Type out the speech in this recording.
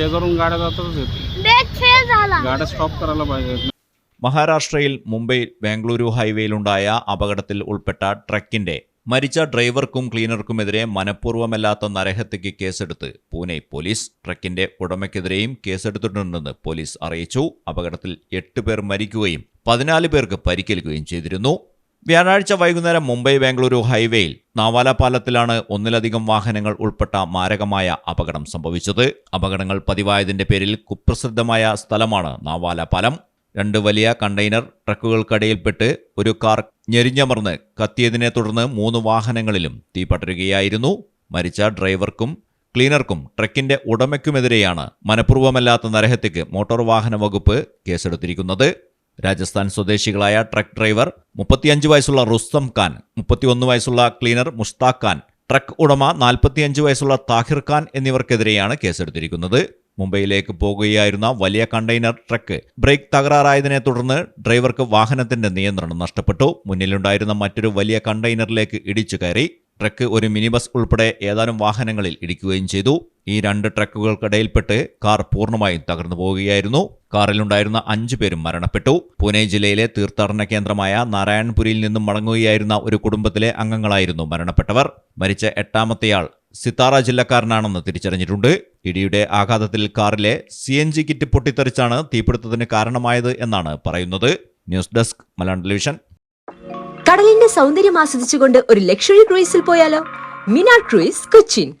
शेजारून गाड्या जातातच आहेत ब्रेक फेल झाला गाड्या स्टॉप करायला पाहिजेत മഹാരാഷ്ട്രയിൽ മുംബൈ ബാംഗ്ലൂരു ഹൈവേയിലുണ്ടായ അപകടത്തിൽ ഉൾപ്പെട്ട ട്രക്കിന്റെ മരിച്ച ഡ്രൈവർക്കും ക്ലീനർക്കുമെതിരെ മനഃപൂർവ്വമല്ലാത്ത നരഹത്യയ്ക്ക് കേസെടുത്ത് പൂനെ പോലീസ് ട്രക്കിന്റെ ഉടമയ്ക്കെതിരെയും കേസെടുത്തിട്ടുണ്ടെന്ന് പോലീസ് അറിയിച്ചു അപകടത്തിൽ എട്ട് പേർ മരിക്കുകയും പതിനാല് പേർക്ക് പരിക്കേൽക്കുകയും ചെയ്തിരുന്നു വ്യാഴാഴ്ച വൈകുന്നേരം മുംബൈ ബാംഗ്ലൂരു ഹൈവേയിൽ നാവാല പാലത്തിലാണ് ഒന്നിലധികം വാഹനങ്ങൾ ഉൾപ്പെട്ട മാരകമായ അപകടം സംഭവിച്ചത്. അപകടങ്ങൾ പതിവായതിന്റെ പേരിൽ കുപ്രസിദ്ധമായ സ്ഥലമാണ് നാവാല പാലം. രണ്ട് വലിയ കണ്ടെയ്നർ ട്രക്കുകൾക്കിടയിൽപ്പെട്ട് ഒരു കാർ ഞെരിഞ്ഞമർന്ന് കത്തിയതിനെ തുടർന്ന് മൂന്ന് വാഹനങ്ങളിലും തീ പടരുകയായിരുന്നു. മരിച്ച ഡ്രൈവർക്കും ക്ലീനർക്കും ട്രക്കിന്റെ ഉടമയ്ക്കുമെതിരെയാണ് മനഃപൂർവമല്ലാത്ത നരഹത്യക്ക് മോട്ടോർ വാഹന വകുപ്പ് കേസെടുത്തിരിക്കുന്നത്. രാജസ്ഥാൻ സ്വദേശികളായ ട്രക്ക് ഡ്രൈവർ മുപ്പത്തിയഞ്ച് വയസ്സുള്ള റുസ്തം ഖാൻ മുപ്പത്തിയൊന്ന് വയസ്സുള്ള ക്ലീനർ മുഷ്താഖ് ഖാൻ ട്രക്ക് ഉടമ നാൽപ്പത്തിയഞ്ച് വയസ്സുള്ള താഹിർ ഖാൻ എന്നിവർക്കെതിരെയാണ് കേസെടുത്തിരിക്കുന്നത്. മുംബൈയിലേക്ക് പോകുകയായിരുന്ന വലിയ കണ്ടെയ്നർ ട്രക്ക് ബ്രേക്ക് തകരാറായതിനെ തുടർന്ന് ഡ്രൈവർക്ക് വാഹനത്തിന്റെ നിയന്ത്രണം നഷ്ടപ്പെട്ടു. മുന്നിലുണ്ടായിരുന്ന മറ്റൊരു വലിയ കണ്ടെയ്നറിലേക്ക് ഇടിച്ചു കയറി. ട്രക്ക് ഒരു മിനി ബസ് ഉൾപ്പെടെ ഏതാനും വാഹനങ്ങളിൽ ഇടിക്കുകയും ചെയ്തു. ഈ രണ്ട് ട്രക്കുകൾക്കിടയിൽപ്പെട്ട് കാർ പൂർണമായും തകർന്നു പോവുകയായിരുന്നു. കാറിലുണ്ടായിരുന്ന അഞ്ചു പേരും മരണപ്പെട്ടു. പൂനെ ജില്ലയിലെ തീർത്ഥാടന കേന്ദ്രമായ നാരായൺപുരിയിൽ നിന്നും മടങ്ങുകയായിരുന്ന ഒരു കുടുംബത്തിലെ അംഗങ്ങളായിരുന്നു മരണപ്പെട്ടവർ. മരിച്ച എട്ടാമത്തെയാൾ സിത്താറ ജില്ലക്കാരനാണെന്ന് തിരിച്ചറിഞ്ഞിട്ടുണ്ട്. ഇടിയുടെ ആഘാതത്തിൽ കാറിലെ സി എൻ ജി കിറ്റ് പൊട്ടിത്തെറിച്ചാണ് തീപിടുത്തത്തിന് കാരണമായത് എന്നാണ് പറയുന്നത്. News desk Malayalam television. കടലിന്റെ സൗന്ദര്യം ആസ്വദിച്ചുകൊണ്ട് ഒരു ലക്ഷറി ക്രൂയിസിൽ പോയാലോ? മിനാ ക്രൂയിസ് കൊച്ചിൻ.